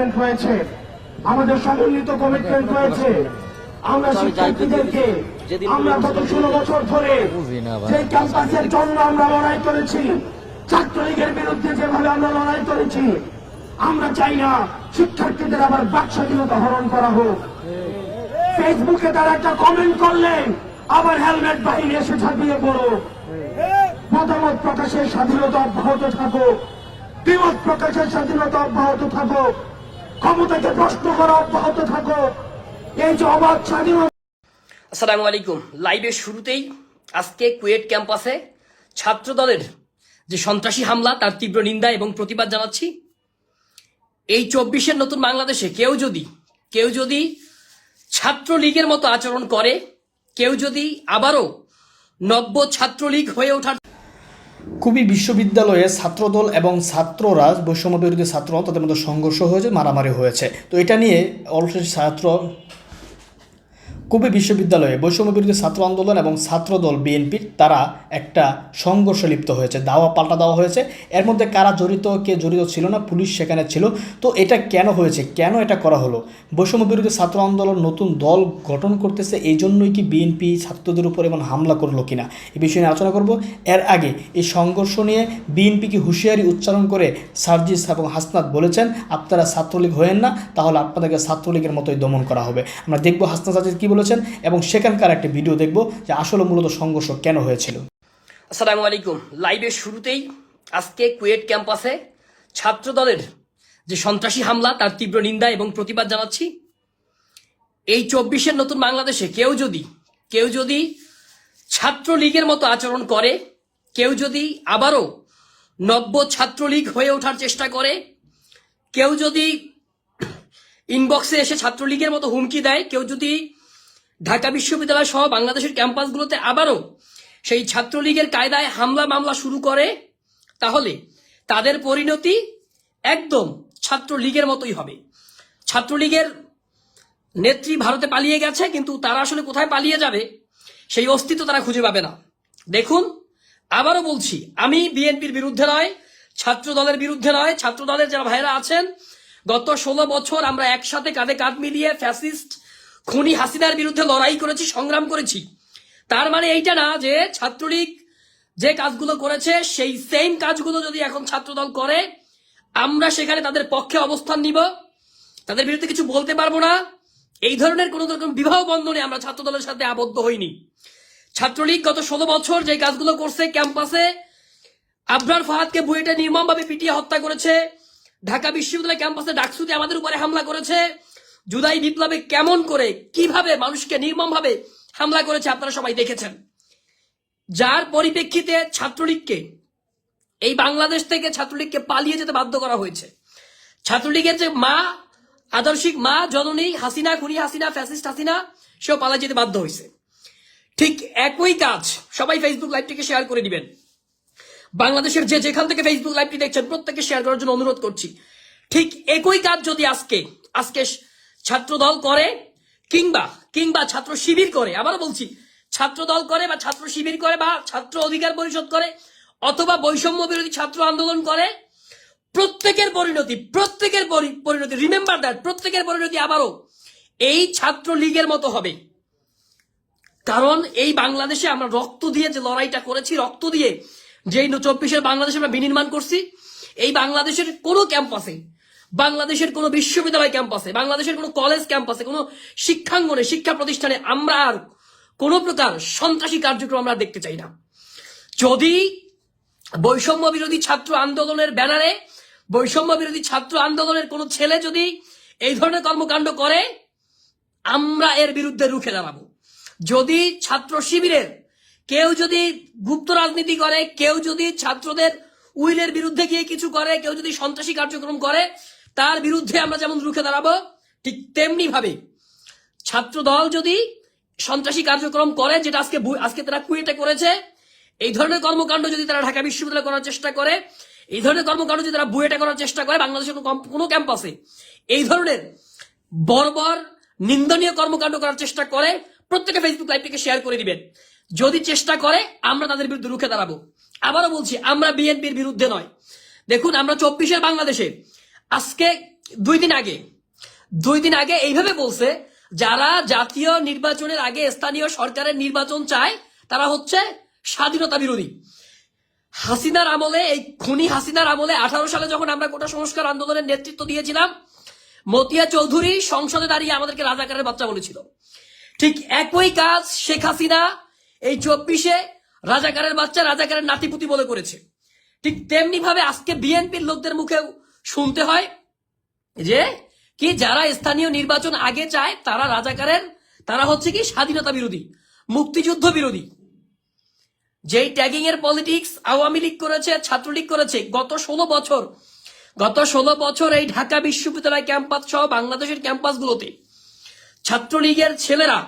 Commitment হয়েছে আমাদের সমন্বিত কমিটমেন্ট হয়েছে। আমরা শিক্ষার্থীদেরকে আমরা গত ষোলো বছর ধরে যে ক্যাম্পাসের জন্য আমরা লড়াই করেছি ছাত্রলীগের বিরুদ্ধে যেভাবে আমরা লড়াই করেছি আমরা চাই না শিক্ষার্থীদের আবার বাক স্বাধীনতা হরণ করা হোক। ফেসবুকে তারা একটা কমেন্ট করলেন আবার হেলমেট বাহিনী এসে ঝাঁপিয়ে পড়ো। মতামত প্রকাশের স্বাধীনতা অব্যাহত থাকো বিমত প্রকাশের স্বাধীনতা অব্যাহত থাকো ক্ষমতাকে প্রশ্ন করা অব্যাহত থাকো। এই যে অবাধ স্বাধীনতা আসসালামু আলাইকুম। লাইভের শুরুতেই আজকে কুয়েট ক্যাম্পাসে ছাত্র দলের যে সন্ত্রাসী হামলা, তার তীব্র নিন্দা এবং প্রতিবাদ জানাচ্ছি। এই চব্বিশের নতুন বাংলাদেশে কেউ যদি কেউ যদি ছাত্রলীগের মতো আচরণ করে, কেউ যদি আবারও নব্য ছাত্রলীগ হয়ে ওঠার খুবই বিশ্ববিদ্যালয়ে ছাত্রদল এবং ছাত্ররা বৈষম্য বিরোধী ছাত্র তাদের মধ্যে সংঘর্ষ হয়েছে, মারামারি হয়েছে। তো এটা নিয়ে অলরেডি ছাত্র কুবি বিশ্ববিদ্যালয়ে বৈষম্য বিরোধী ছাত্র আন্দোলন এবং ছাত্রদল বিএনপির তারা একটা সংঘর্ষে লিপ্ত হয়েছে। দাওয়া পাল্টা দেওয়া হয়েছে। এর মধ্যে কারা জড়িত, কে জড়িত ছিল না, পুলিশ সেখানে ছিল। তো এটা কেন হয়েছে? কেন এটা করা হলো? বৈষম্য বিরোধী ছাত্র আন্দোলন নতুন দল গঠন করতেছে, এই জন্যই কি বিএনপি ছাত্রদের উপর এমন হামলা করল কিনা? এই বিষয়ে আলোচনা করব। এর আগে এই সংঘর্ষ নিয়ে বিএনপি কি হুঁশিয়ারি উচ্চারণ করে সার্জিস এবং হাসনাত বলেছেন, আপনারা ছাত্রলীগ হয়েন না, তাহলে আপনাদেরকে ছাত্রলীগের মতোই দমন করা হবে। আমরা দেখব হাসনাত সার্জিস কী বলেছেন এবং সেখানকার একটি ভিডিও দেখব যে আসলে মূলত সংঘর্ষ কেন হয়েছিল। আসসালামু আলাইকুম। লাইভের শুরুতেই আজকে কুয়েট ক্যাম্পাসে ছাত্র দলের যে সন্ত্রাসী হামলা, তার তীব্র নিন্দা এবং প্রতিবাদ জানাচ্ছি। এই চব্বিশের নতুন বাংলাদেশে কেউ যদি কেউ যদি ছাত্রলীগের মতো আচরণ করে, কেউ যদি আবারও নব্য ছাত্রলীগ হয়ে ওঠার চেষ্টা করে, কেউ যদি ইনবক্সে এসে ছাত্রলীগের মতো হুমকি দেয়, কেউ যদি ঢাকা বিশ্ববিদ্যালয় সহ বাংলাদেশের ক্যাম্পাসগুলোতে আবারও সেই ছাত্রলীগের কায়দায় হামলা মামলা শুরু করে, তাহলে তাদের পরিণতি একদম ছাত্রলীগের মতোই হবে। ছাত্রলীগের নেত্রী ভারতে পালিয়ে গেছে, কিন্তু তারা আসলে কোথায় পালিয়ে যাবে, সেই অস্তিত্ব তারা খুঁজে পাবে না। দেখুন, আবারও বলছি, আমি বিএনপির বিরুদ্ধে নয় ছাত্র দলের বিরুদ্ধে নয় ছাত্র দলের যারা ভাইরা আছেন, গত ষোলো বছর আমরা একসাথে কাঁধে কাঁধ মিলিয়ে ফ্যাসিস্ট খুনি হাসিনার বিরুদ্ধে লড়াই করেছি, সংগ্রাম করেছি। তার মানে এইটা না যে ছাত্রলীগ যে কাজগুলো করেছে, সেই সেম কাজগুলো যদি এখন ছাত্রদল করে, আমরা সেখানে তাদের পক্ষে অবস্থান নিব। তাদের বিরুদ্ধে কিছু বলতে পারব না। এই ধরনের কোনো রকম বিবাহ বন্ধনে আমরা ছাত্রদলের সাথে আবদ্ধ হইনি। ছাত্রলীগ গত ষোলো বছর যে কাজগুলো করছে ক্যাম্পাসে আবরার ফাহাদকে বুয়েটে নির্মমভাবে পিটিয়ে হত্যা করেছে, ঢাকা বিশ্ববিদ্যালয় ক্যাম্পাসে ডাকসুতে আমাদের উপরে হামলা করেছে জুদাই বিপ্লবে কেমন করে, কীভাবে মানুষকে নির্মমভাবে হামলা করেছে আপনারা সবাই দেখেছেন। যার পরিপ্রেক্ষিতে ছাত্রলীগকে, এই বাংলাদেশ থেকে ছাত্রলীগকে পালিয়ে যেতে বাধ্য করা হয়েছে। ছাত্রলীগের যে মা, আদর্শিক মা, জননী হাসিনা, খুনি হাসিনা, ফ্যাসিস্ট হাসিনা, সেও পালিয়ে যেতে বাধ্য হয়েছে। ঠিক একই কাজ সবাই ফেসবুক লাইভটিকে শেয়ার করে দিবেন বাংলাদেশের যে যেখান থেকে ফেসবুক লাইভটি দেখছেন, প্রত্যেককে শেয়ার করার জন্য অনুরোধ করছি। ঠিক একই কাজ যদি আজকে আজকে ছাত্র দল করে কিংবা কিংবা ছাত্র শিবির করে, আবারও বলছি ছাত্র দল করে বা ছাত্র শিবির করে বা ছাত্র অধিকার পরিষদ করে, অথবা বৈষম্য বিরোধী ছাত্র আন্দোলন করে, প্রত্যেকের পরিণতি প্রত্যেকের পরিণতি রিমেম্বার দ্যাট প্রত্যেকের পরিণতি আবারও এই ছাত্র লীগের মতো হবে। কারণ এই বাংলাদেশে আমরা রক্ত দিয়ে যে লড়াইটা করেছি, রক্ত দিয়ে যেই চব্বিশের বাংলাদেশে আমরা বিনির্মাণ করছি, এই বাংলাদেশের কোনো ক্যাম্পাসে বাংলাদেশের কোনো বিশ্ববিদ্যালয় ক্যাম্পাসে, বাংলাদেশের কোনো কলেজ ক্যাম্পাসে, কোনো শিক্ষাঙ্গনে, শিক্ষা প্রতিষ্ঠানে আমরা আর কোনো প্রকার সন্ত্রাসী কার্যক্রম আমরা দেখতে চাই না। যদি বৈষম্য বিরোধী ছাত্র আন্দোলনের ব্যানারে, বৈষম্য বিরোধী ছাত্র আন্দোলনের কোনো ছেলে যদি এই ধরনের কর্মকাণ্ড করে, আমরা এর বিরুদ্ধে রুখে দাঁড়াবো। যদি ছাত্র শিবিরের কেউ যদি গুপ্ত রাজনীতি করে, কেউ যদি ছাত্রদের উইলের বিরুদ্ধে গিয়ে কিছু করে, কেউ যদি সন্ত্রাসী কার্যক্রম করে তার বিরুদ্ধে আমরা যেমন রুখে দাঁড়াবো, ঠিক তেমনি ভাবে ছাত্র দল যদি সন্ত্রাসী কার্যক্রম করে, যেটা আজকে আজকে তারা কুয়েটে করেছে, এই ধরনের কর্মকাণ্ড যদি তারা ঢাকা বিশ্ববিদ্যালয়ে করার চেষ্টা করে, এই ধরনের কর্মকাণ্ড যদি তারা বুয়েটে করার চেষ্টা করে, বাংলাদেশের কোনো ক্যাম্পাসে, এই ধরনের বর্বর নিন্দনীয় কর্মকাণ্ড করার চেষ্টা করে, প্রত্যেকে ফেসবুক লাইভটিকে শেয়ার করে দিবেন। যদি চেষ্টা করে, আমরা তাদের বিরুদ্ধে রুখে দাঁড়াবো। আবারও বলছি, আমরা বিএনপির বিরুদ্ধে নয়। দেখুন, আমরা চব্বিশের বাংলাদেশে আজকে দুই দিন আগে, দুই দিন আগে এইভাবে বলছে, যারা জাতীয় নির্বাচনের আগে স্থানীয় সরকারের নির্বাচন চায়, তারা হচ্ছে স্বাধীনতা বিরোধী। হাসিনার আমলে, এই খুনি হাসিনার আমলে আঠারো সালে যখন আমরা গোটা সংস্কার আন্দোলনের নেতৃত্ব দিয়েছিলাম, মতিয়া চৌধুরী সংসদে দাঁড়িয়ে আমাদেরকে রাজাকারের বাচ্চা বলেছিল। ঠিক একই কাজ শেখ হাসিনা এই চব্বিশে রাজাকারের বাচ্চা, রাজাকারের নাতিপুতি বলে করেছে। ঠিক তেমনি ভাবে আজকে বিএনপির লোকদের মুখেও শুনতে হয় যে কি যারা স্থানীয় নির্বাচন আগে চায়, তারা রাজাকারের, তারা হচ্ছে কি স্বাধীনতা বিরোধী, মুক্তিযুদ্ধ বিরোধী। যেই ট্যাগিং এর পলিটিক্স আওয়ামী লীগ করেছে, ছাত্রলীগ করেছে, গত ষোলো বছর, গত ষোলো বছর এই ঢাকা বিশ্ববিদ্যালয় ক্যাম্পাস সহ বাংলাদেশের ক্যাম্পাসগুলোতে ছাত্রলীগের ছেলেরা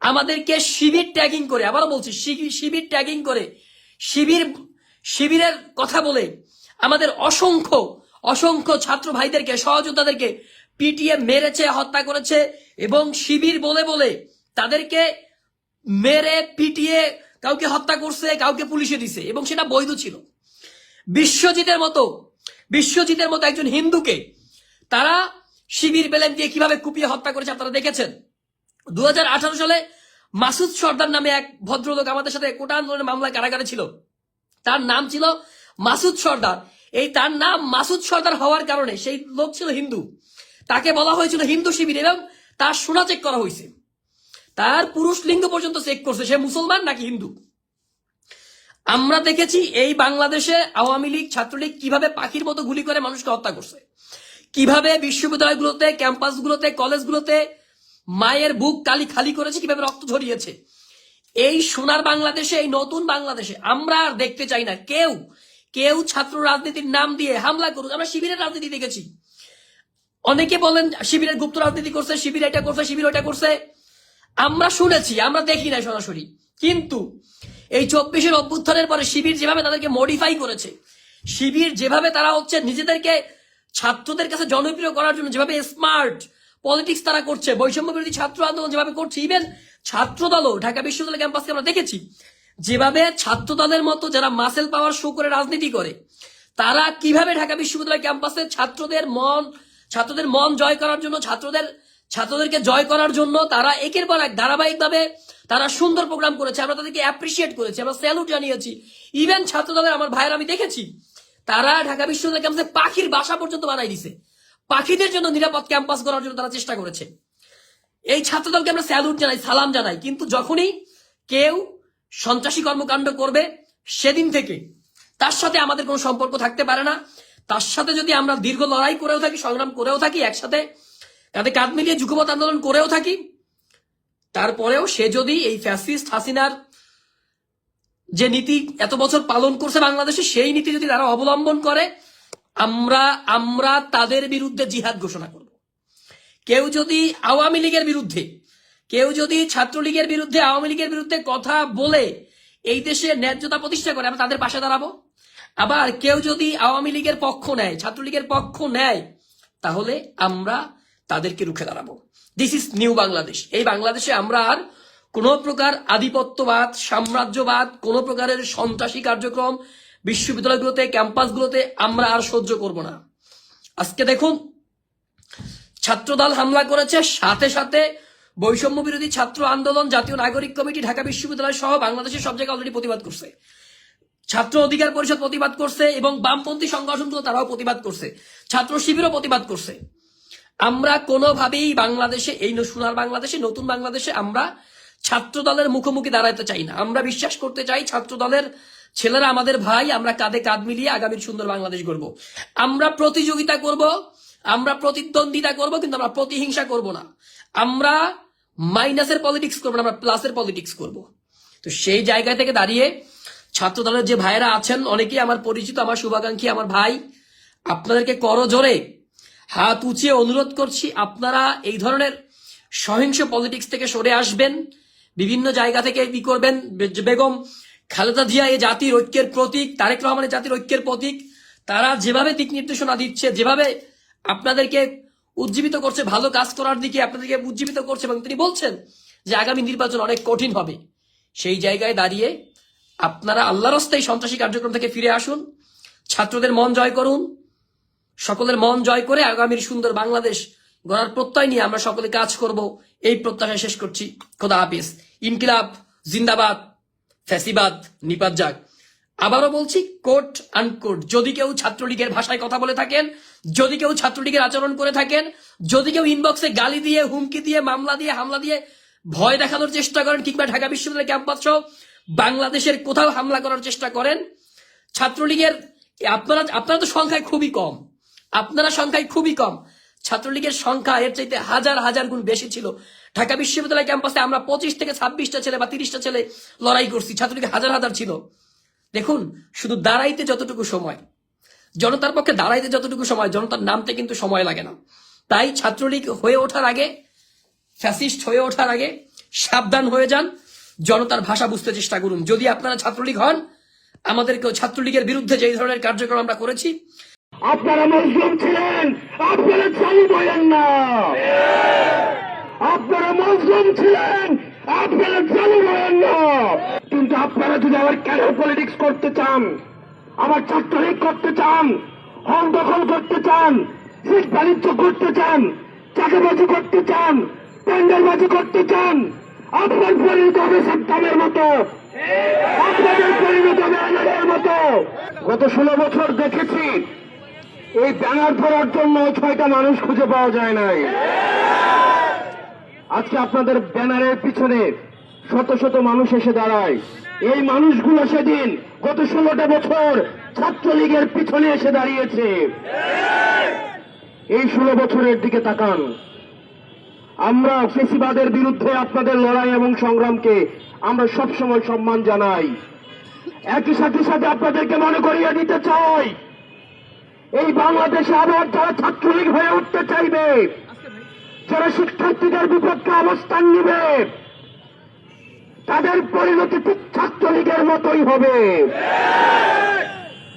আমাদেরকে শিবির ট্যাগিং করে, আবারও বলছি শিবির ট্যাগিং করে, শিবির, শিবিরের কথা বলে আমাদের অসংখ্য অসংখ্য ছাত্র ভাইদেরকে, সহযোদ্ধাদেরকে পিটিএ মেরেছে, হত্যা করেছে এবং শিবির বলে বলে তাদেরকে মেরে, পিটিয়ে কাউকে হত্যা করছে, কাউকে পুলিশে দিছে এবং সেটা বৈধ ছিল। বিশ্বজিতের মতো বিশ্বজিতের মতো একজন হিন্দুকে তারা শিবির বেলেন দিয়ে কীভাবে কুপিয়ে হত্যা করেছে আপনারা দেখেছেন? দু হাজার আঠারো সালে মাসুদ সর্দার নামে এক ভদ্রলোক আমাদের সাথে কোটা আন্দোলনের মামলায় কারাগারে ছিল। তার নাম ছিল মাসুদ সর্দার। এই তার নাম মাসুদ সর্দার হওয়ার কারণে, সেই লোক ছিল হিন্দু। তাকে বলা হয়েছিল হিন্দু শিবির এবং তার সোনা চেক করা হয়েছে। তার পুরুষ লিঙ্গ পর্যন্ত চেক করছে, সে মুসলমান নাকি হিন্দু? আমরা দেখেছি এই বাংলাদেশে আওয়ামী লীগ, ছাত্রলীগ কীভাবে পাখির মতো গুলি করে মানুষকে হত্যা করছে। কীভাবে বিশ্ববিদ্যালয়গুলোতে, ক্যাম্পাসগুলোতে, কলেজগুলোতে মায়ের বুক কালি খালি করেছে, কীভাবে রক্ত ঝরিয়েছে। এই সোনার বাংলাদেশে, এই নতুন বাংলাদেশে আমরা আর দেখতে চাই না। কেউ কেউ ছাত্র রাজনীতির নাম দিয়ে হামলা করুক, আমরা শিবিরের রাজনীতি দেখেছি। অনেকে বলেন, শিবিরের গুপ্ত রাজনীতি করছে, শিবির এটা করছে, শিবির ওটা করছে। আমরা শুনেছি, আমরা দেখি না সরাসরি। কিন্তু এই চব্বিশের অভ্যুত্থানের পরে শিবির যেভাবে তাদেরকে মডিফাই করেছে, শিবির যেভাবে তারা হচ্ছে নিজেদেরকে ছাত্রদের কাছে জনপ্রিয় করার জন্য যেভাবে স্মার্ট পলিটিক্স তারা করছে বৈষম্য বিরোধী ছাত্র আন্দোলন যেভাবে করছে ইভেন ছাত্র দলও ঢাকা বিশ্ববিদ্যালয় ক্যাম্পাসকে আমরা দেখেছি যেভাবে ছাত্র মতো যারা মাসেল পাওয়ার শো করে রাজনীতি করে, তারা কীভাবে ঢাকা বিশ্ববিদ্যালয় ক্যাম্পাসে ছাত্রদের মন ছাত্রদের মন জয় করার জন্য, ছাত্রদের, ছাত্রদেরকে জয় করার জন্য তারা একের পর এক ধারাবাহিকভাবে তারা সুন্দর প্রোগ্রাম করেছে, আমরা তাদেরকে অ্যাপ্রিসিয়েট করেছি, আমরা স্যালুট জানিয়েছি। ইভেন ছাত্র আমার ভাইয়ের আমি দেখেছি, তারা ঢাকা বিশ্ববিদ্যালয় ক্যাম্পাসে পাখির বাসা পর্যন্ত বানাই দিছে। পাখিদের জন্য নিরাপদ ক্যাম্পাস করার জন্য তারা চেষ্টা করেছে। এই ছাত্রদলকে আমরা স্যালুট জানাই, সালাম জানাই, কিন্তু যখনই কেউ সন্ত্রাসী কর্মকাণ্ড করবে সেদিন থেকে। তার সাথে আমাদের কোনো সম্পর্ক থাকতে পারে না। তার সাথে যদি আমরা দীর্ঘ লড়াই করেও থাকি, সংগ্রাম করেও থাকি একসাথে কাঁধে কাঁধ মিলিয়ে যুগপথ আন্দোলন করেও থাকি, তারপরেও সে যদি এই ফ্যাসিস্ট হাসিনার যে নীতি এত বছর পালন করছে বাংলাদেশে, সেই নীতি যদি তারা অবলম্বন করে, আমরা আমরা তাদের বিরুদ্ধে জিহাদ ঘোষণা করব। কেউ যদি আওয়ামী লীগের বিরুদ্ধে কেউ যদি ছাত্রলীগের বিরুদ্ধে, আওয়ামী লীগের বিরুদ্ধে কথা বলে এই দেশে ন্যায্যতা প্রতিষ্ঠা করে, আমরা তাদের পাশে দাঁড়াবো। আবার কেউ যদি আওয়ামী লীগের পক্ষ নেয়, ছাত্রলীগের পক্ষ নেয়, তাহলে আমরা তাদেরকে রুখে দাঁড়াবো। দিস ইজ নিউ বাংলাদেশ এই বাংলাদেশে আমরা আর কোন প্রকার আধিপত্যবাদ, সাম্রাজ্যবাদ, কোন প্রকারের সন্ত্রাসী কার্যক্রম বিশ্ববিদ্যালয়গুলোতে, ক্যাম্পাসগুলোতে আমরা আর সহ্য করব না। আজকে দেখুন, ছাত্রদল হামলা করেছে, সাথে সাথে বৈষম্য বিরোধী ছাত্র আন্দোলন জাতীয় নাগরিক কমিটি ঢাকা বিশ্ববিদ্যালয় সহ বাংলাদেশের সব জায়গায় অলরেডি প্রতিবাদ করছে। ছাত্র অধিকার পরিষদ প্রতিবাদ করছে এবং বামপন্থী সংগঠনগুলো তারাও প্রতিবাদ করছে। ছাত্র শিবিরও প্রতিবাদ করছে। আমরা কোনোভাবেই বাংলাদেশে, এই সোনার বাংলাদেশে, নতুন বাংলাদেশে আমরা ছাত্র দলের মুখোমুখি দাঁড়াতে চাই না। আমরা বিশ্বাস করতে চাই ছাত্র দলের ছেলেরা, আমাদের ভাই, আমরা কাঁধে কাঁধ মিলিয়ে আগামীর সুন্দর বাংলাদেশ গড়ব। আমরা প্রতিযোগিতা করব, আমরা প্রতিদ্বন্দ্বিতা করব, কিন্তু আমরা প্রতিহিংসা করব না। আমরা মাইনাসের পলিটিক্স করব না, আমরা প্লাসের পলিটিক্স করব। তো সেই জায়গা থেকে দাঁড়িয়ে ছাত্র দলের যে ভাইয়েরা আছেন, অনেকেই আমার পরিচিত, আমার শুভাকাঙ্ক্ষী, আমার ভাই, আপনাদেরকে করজোরে হাত উঁচিয়ে অনুরোধ করছি, আপনারা এই ধরনের সহিংস পলিটিক্স থেকে সরে আসবেন, বিভিন্ন জায়গা থেকে কি করবেন? বেগম খালেদা জিয়া এই জাতির ঐক্যের প্রতীক, তারেক রহমানের জাতির ঐক্যের প্রতীক, তারা যেভাবে দিক নির্দেশনা দিচ্ছে, যেভাবে আপনাদেরকে উজ্জীবিত করছে, ভালো কাজ করার দিকে আপনাদেরকে উজ্জীবিত করছে এবং তিনি বলছেন যে আগামী নির্বাচন অনেক কঠিন হবে। সেই জায়গায় দাঁড়িয়ে আপনারা আল্লাহর এই সন্ত্রাসী কার্যক্রম থেকে ফিরে আসুন, ছাত্রদের মন জয় করুন, সকলের মন জয় করে আগামীর সুন্দর বাংলাদেশ গড়ার প্রত্যয় নিয়ে আমরা সকলে কাজ করব। এই প্রত্যাশা শেষ করছি। খোদা হাফিজ। ইনকিলাব, জিন্দাবাদ, ফ্যাসিবাদ, নিপাত যাক। আবারও বলছি, কোট আনকোট, যদি কেউ ছাত্রলীগের ভাষায় কথা বলে থাকেন যদি কেউ ছাত্রলীগের আচরণ করে থাকেন, যদি কেউ ইনবক্সে গালি দিয়ে, হুমকি দিয়ে, মামলা দিয়ে, হামলা দিয়ে ভয় দেখানোর চেষ্টা করেন কিংবা ঢাকা বিশ্ববিদ্যালয় ক্যাম্পাস সহ বাংলাদেশের কোথাও হামলা করার চেষ্টা করেন, ছাত্রলীগের, আপনারা আপনারা তো সংখ্যায় খুবই কম। আপনারা সংখ্যায় খুবই কম। ছাত্রলীগের সংখ্যা এর চাইতে হাজার হাজার গুণ বেশি ছিল। ঢাকা বিশ্ববিদ্যালয় ক্যাম্পাসে আমরা পঁচিশ থেকে ছাব্বিশটা ছেলে বা তিরিশটা ছেলে লড়াই করছি। ছাত্রলীগ হাজার হাজার ছিল। দেখুন, শুধু দাঁড়াইতে যতটুকু সময় জনতার পক্ষে দাঁড়াইতে যতটুকু সময়, জনতার নামতে কিন্তু সময় লাগে না। তাই ছাত্রলীগ হয়ে ওঠার আগে, ফ্যাসিস্ট হয়ে ওঠার আগে সাবধান হয়ে যান, জনতার ভাষা বুঝতে চেষ্টা করুন। যদি আপনারা ছাত্রলীগ হন, আমাদেরকেও ছাত্রলীগের বিরুদ্ধে যে ধরনের কার্যক্রম আমরা করেছি, আপনারা মজলুম ছিলেন, আপনারা চালু বলেন না। আপনারা মজলুম ছিলেন, আপনারা চালু বলেন না। কিন্তু আপনারা যদি আবার কেন পলিটিক্স করতে চান আবার ছাত্রলীগ করতে চান, হল দখল করতে চান, সিট বাণিজ্য করতে চান চাকাবাজি করতে চান, প্যান্ডেলবাজি করতে চান আপনার পরিণত হবে সাদ্দামের মতো। আপনাদের পরিণত হবে আনারের মতো। গত ষোলো বছর দেখেছি, এই ব্যানার ধরার জন্য ছয়টা মানুষ খুঁজে পাওয়া যায় নাই। আজকে আপনাদের ব্যানারের পিছনে শত শত মানুষ এসে দাঁড়ায়। এই মানুষগুলো সেদিন গত ষোলোটা বছর ছাত্রলীগের পিছনে এসে দাঁড়িয়েছে। এই ষোলো বছরের দিকে তাকান। আমরা ফেসিবাদের বিরুদ্ধে আপনাদের লড়াই এবং সংগ্রামকে আমরা সবসময় সম্মান জানাই। একই সাথে সাথে আপনাদেরকে মনে করিয়ে দিতে চাই, এই বাংলাদেশে আবার যারা ছাত্রলীগ হয়ে উঠতে চাইবে, যারা শিক্ষার্থীদের বিপক্ষে অবস্থান নিবে, তাদের পরিণতি মতোই হবে।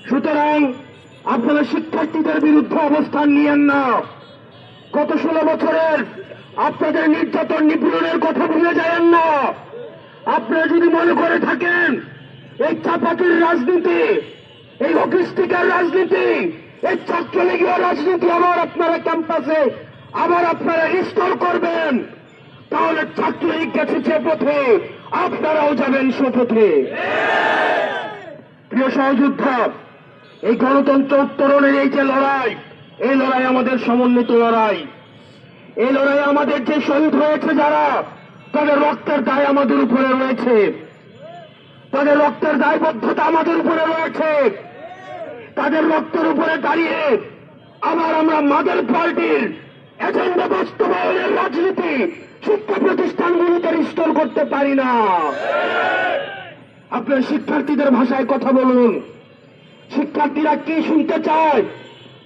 সুতরাং আপনারা শিক্ষার্থীদের বিরুদ্ধে অবস্থান নিয়েন না। গত ষোলো বছরের আপনাদের নির্যাতন নিপীড়নের কথা ভুলে যাবেন না। আপনারা যদি মনে করে থাকেন, এই চাপাতির রাজনীতি, এই হকিস্টিকার রাজনীতি, এই ছাত্রলীগীয় রাজনীতি আবার আপনারা ক্যাম্পাসে, আবার আপনারা রিস্টোর করবেন, তাহলে ছাত্রলীগ গেছে যে পথে। আপনারাও যাবেন সে পথে প্রিয় সহযোদ্ধা, এই গণতন্ত্র উত্তরণের এই যে লড়াই, এই লড়াই আমাদের সমন্বিত লড়াই। এই লড়াই আমাদের যে শহীদ হয়েছে যারা, তাদের রক্তের দায় আমাদের উপরে রয়েছে। তাদের রক্তের দায়বদ্ধতা আমাদের উপরে রয়েছে। তাদের রক্তের উপরে দাঁড়িয়ে আবার আমরা মাদের পার্টির এজেন্ডা বাস্তবায়নের রাজনীতি শিক্ষা প্রতিষ্ঠানগুলিতে রিস্টোর করতে পারি না। আপনার শিক্ষার্থীদের ভাষায় কথা বলুন। শিক্ষার্থীরা কি শুনতে চায়?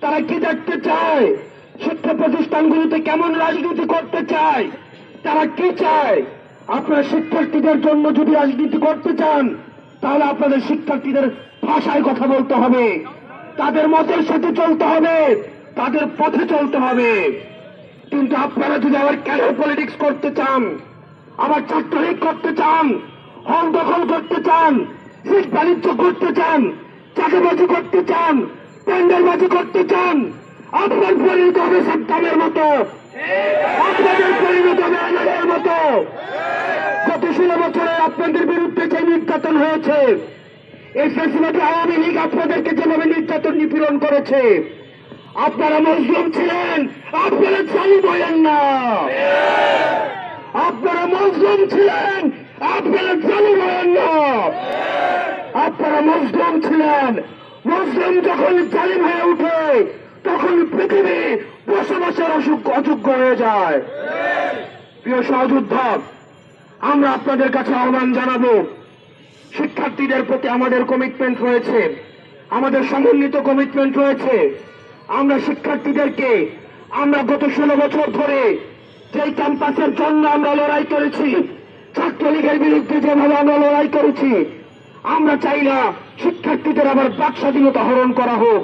তারা কি দেখতে চায়? শিক্ষা প্রতিষ্ঠানগুলিতে কেমন রাজনীতি করতে চায়? তারা কি চায়? আপনার শিক্ষার্থীদের জন্য যদি রাজনীতি করতে চান, তাহলে আপনাদের শিক্ষার্থীদের ভাষায় কথা বলতে হবে। তাদের মতের সাথে চলতে হবে। তাদের পথে চলতে হবে। কিন্তু আপনারা যদি আবার কেন পলিটিক্স করতে চান? আবার ছাত্রলীগ করতে চান? হল দখল করতে চান? সিট বাণিজ্য করতে চান? চাকাবাজি করতে চান? প্যান্ডেলবাজি করতে চান? আপনার পরিণত হবে সাদ্দামের মতো। আপনাদের পরিণত হবে আনারের মতো। গত ষোলো বছরে আপনাদের বিরুদ্ধে যে নির্যাতন হয়েছে, এই ফেসিলিটি আওয়ামী লীগ আপনাদেরকে যেভাবে নির্যাতন নিপীড়ন করেছে আপনারা মজলুম ছিলেন, আপনারা চালু বলেন না। আপনারা মজলুম ছিলেন, আপনারা চালু বলেন না। আপনারা মজলুম ছিলেন মুসলিম যখন জালিম হয়ে উঠে, তখন পৃথিবী বসবাসের অযোগ্য হয়ে যায়। প্রিয় সহযোদ্ধা, আমরা আপনাদের কাছে আহ্বান জানাব, শিক্ষার্থীদের প্রতি আমাদের কমিটমেন্ট রয়েছে, আমাদের সমন্বিত কমিটমেন্ট রয়েছে। আমরা শিক্ষার্থীদেরকে, আমরা গত ষোলো বছর ধরে যেই ক্যাম্পাসের জন্য আমরা লড়াই করেছি, ছাত্রলীগের বিরুদ্ধে যেভাবে আমরা লড়াই করেছি, আমরা চাই না শিক্ষার্থীদের আবার বাক স্বাধীনতা হরণ করা হোক।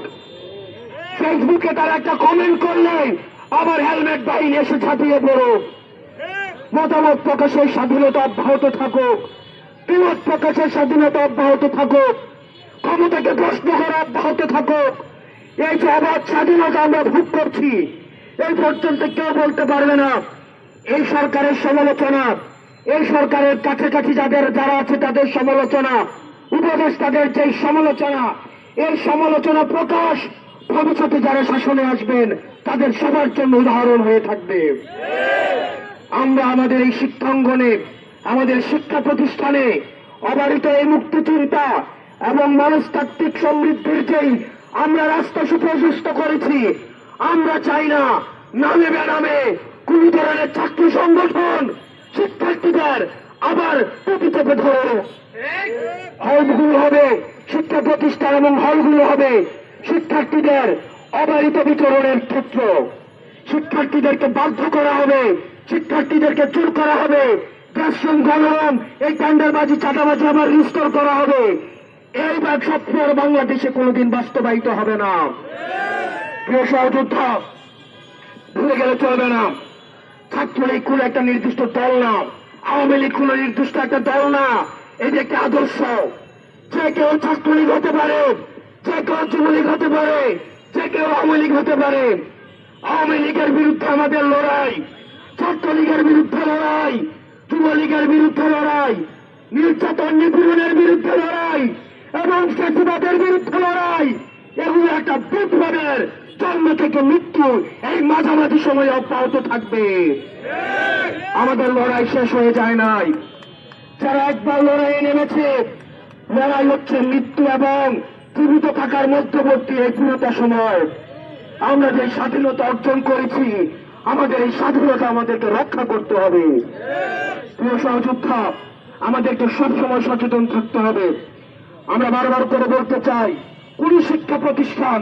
ফেসবুকে তারা একটা কমেন্ট করলে, আবার হেলমেট বাহিনী এসে ছাপিয়ে পড়ুক মতামত প্রকাশের স্বাধীনতা অব্যাহত থাকুক। বিমত প্রকাশের স্বাধীনতা অব্যাহত থাকুক। ক্ষমতাকে প্রশ্ন করা অব্যাহত থাকুক। এই যে অবাধ স্বাধীনতা আমরা ভোগ করছি। এই পর্যন্ত কেউ বলতে পারবে না। এই সরকারের সমালোচনা, এই সরকারের কাছাকাছি যাদের যারা আছে তাদের সমালোচনা, উপদেষ্টাদের যে সমালোচনা, এই সমালোচনা প্রকাশ ভবিষ্যতে যারা শাসনে আসবেন, তাদের সবার জন্য উদাহরণ হয়ে থাকবে। আমরা আমাদের এই শিক্ষাঙ্গনে আমাদের শিক্ষা প্রতিষ্ঠানে অবারিত এই মুক্তি চিন্তা এবং মনস্তাত্ত্বিক সমৃদ্ধির যেই আমরা রাস্তা সুপ্রশস্ত করেছি। আমরা চাই না নামে বেনামে কোন ধরনের ছাত্র সংগঠন, শিক্ষার্থীদের আবার টুপি চেপে হলগুলো হবে শিক্ষা প্রতিষ্ঠান এবং হলগুলো হবে শিক্ষার্থীদের অবারিত বিচরণের ক্ষেত্র। শিক্ষার্থীদেরকে বাধ্য করা হবে, শিক্ষার্থীদেরকে চুর করা হবে ক্লাসরুম গণরম এই টেন্ডারবাজি চাঁদাবাজি আবার রিস্টোর করা হবে। এই ব্যাগ স্বপ্ন আর বাংলাদেশে কোনোদিন বাস্তবায়িত হবে না। প্রিয় সহযোদ্ধা, ভুলে গেলে চলবে না। ছাত্রলীগ কোন একটা নির্দিষ্ট দল না। আওয়ামী লীগ কোন নির্দিষ্ট একটা দল না। এটি একটি আদর্শ, যে কেউ ছাত্রলীগ হতে পারে, যে কেউ যুবলীগ হতে পারে, যে কেউ আওয়ামী লীগ হতে পারে। আওয়ামী লীগের বিরুদ্ধে আমাদের লড়াই ছাত্রলীগের বিরুদ্ধে লড়াই যুবলীগের বিরুদ্ধে লড়াই, নির্যাতন নিপীড়নের বিরুদ্ধে লড়াই এবং ফেসিবাদের বিরুদ্ধে লড়াই এগুলো একটা বিপ্লবের জন্ম থেকে মৃত্যু এই মাঝামাঝি সময়ে অব্যাহত থাকবে। আমাদের লড়াই শেষ হয়ে যায় নাই। যারা একবার লড়াইয়ে নেমেছে, লড়াই হচ্ছে মৃত্যু এবং জীবিত থাকার মধ্যবর্তী এই পুরোটা সময়। আমরা যে স্বাধীনতা অর্জন করেছি, আমাদের এই স্বাধীনতা আমাদেরকে রক্ষা করতে হবে। প্রিয় সহযোদ্ধা, আমাদেরকে সবসময় সচেতন থাকতে হবে। আমরা বারবার করে বলতে চাই কোন শিক্ষা প্রতিষ্ঠান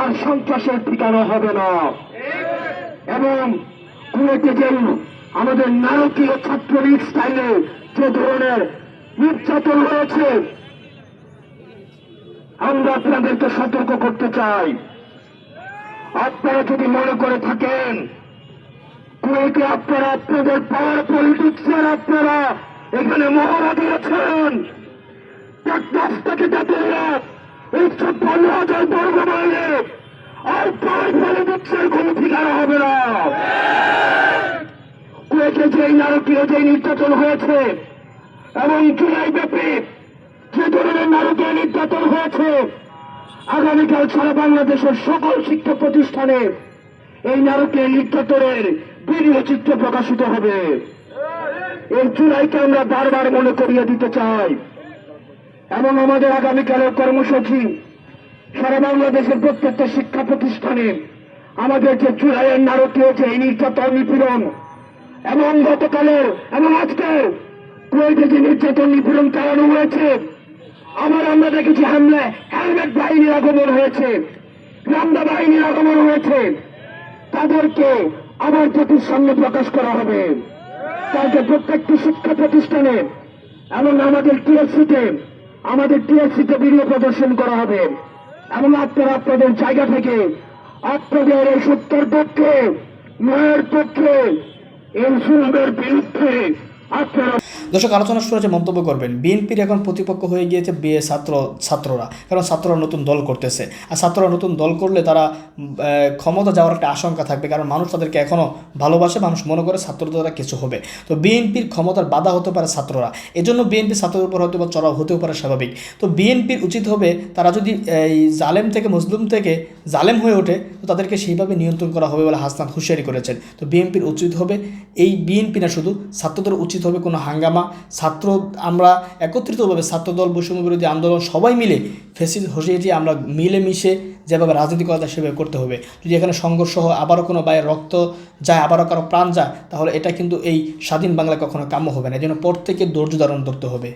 আর সন্ত্রাসের ঠিকানা হবে না। এবং কুয়েতে যে আমাদের নারকীয় ছাত্রলীগ স্টাইলে যে ধরনের নির্যাতন হয়েছে, আমরা আপনাদেরকে সতর্ক করতে চাই। আপনারা যদি মনে করে থাকেন কুয়েতে আপনারা আপনাদের পাওয়ার পলিটিক্সের আপনারা এখানে মহড়া দিয়েছেন। নারকীয় নির্যাতন হয়েছে এবং জুলাই ব্যাপী যে ধরনের নারকীয় নির্যাতন হয়েছে, আগামীকাল সারা বাংলাদেশের সকল শিক্ষা প্রতিষ্ঠানে এই নারকীয় নির্যাতনের ভিডিও চিত্র প্রকাশিত হবে। এই জুলাইকে আমরা বারবার মনে করিয়ে দিতে চাই। এবং আমাদের আগামীকালের কর্মসূচি সারা বাংলাদেশের প্রত্যেকটা শিক্ষা প্রতিষ্ঠানে আমাদের যে জুলাইয়ের নারকীয় এই নির্যাতন, নিপীড়ন, এবং গতকালের, এবং আজকের কুয়েতে যে নির্যাতন, নিপীড়ন চালানো হয়েছে, আবার আমরা দেখেছি হামলায় হেলমেট বাহিনীর আগমন হয়েছে, রামদা বাহিনীর আগমন হয়েছে। তাদেরকে আবার জাতির সামনে প্রকাশ করা হবে। তাকে প্রত্যেকটি শিক্ষা প্রতিষ্ঠানে এবং আমাদের টিএসসিতে আমাদের টিএসসিতে ভিডিও প্রদর্শন করা হবে। এবং আপনারা আপনাদের জায়গা থেকে আপনাদের এই সত্যের পক্ষে, ন্যায়ের পক্ষে এই জুলুমের বিরুদ্ধে আপনারা দর্শক, আলোচনা শুরু হচ্ছে মন্তব্য করবেন। বিএনপির এখন প্রতিপক্ষ হয়ে গিয়েছে বিএ ছাত্র, ছাত্ররা। কারণ ছাত্ররা নতুন দল করতেছে। আর ছাত্ররা নতুন দল করলে তারা ক্ষমতা যাওয়ার একটা আশঙ্কা থাকবে। কারণ মানুষ তাদেরকে এখনও ভালোবাসে, মানুষ মনে করে ছাত্র দ্বারা কিছু হবে। তো বিএনপির ক্ষমতার বাধা হতে পারে ছাত্ররা। এজন্য বিএনপি ছাত্রদের উপর হয়তো বা চড়াও হতেও পারে স্বাভাবিক। তো বিএনপির উচিত হবে, তারা যদি এই জালেম থেকে, মুসলিম থেকে জালেম হয়ে ওঠে, তো তাদেরকে সেইভাবে নিয়ন্ত্রণ করা হবে বলে হাসনাত হুঁশিয়ারি করেছেন। তো বিএনপির উচিত হবে, এই বিএনপি না শুধু, ছাত্রদের উচিত হবে কোনো হাঙ্গামা ছাত্র আমরা একত্রিতভাবে ছাত্রদল, বৈষম্য বিরোধী আন্দোলন সবাই মিলে ফেসিস হসিয়েটি আমরা মিলেমিশে যেভাবে রাজনীতি করা সেভাবে করতে হবে। যদি এখানে সংঘর্ষ হয়, আবারও কোনো বাইরে রক্ত যায়, আবারও কারও প্রাণ যায়, তাহলে এটা কিন্তু এই স্বাধীন বাংলা কখনো কাম্য হবে না। এই জন্য প্রত্যেকের ধৈর্য ধারণ করতে হবে।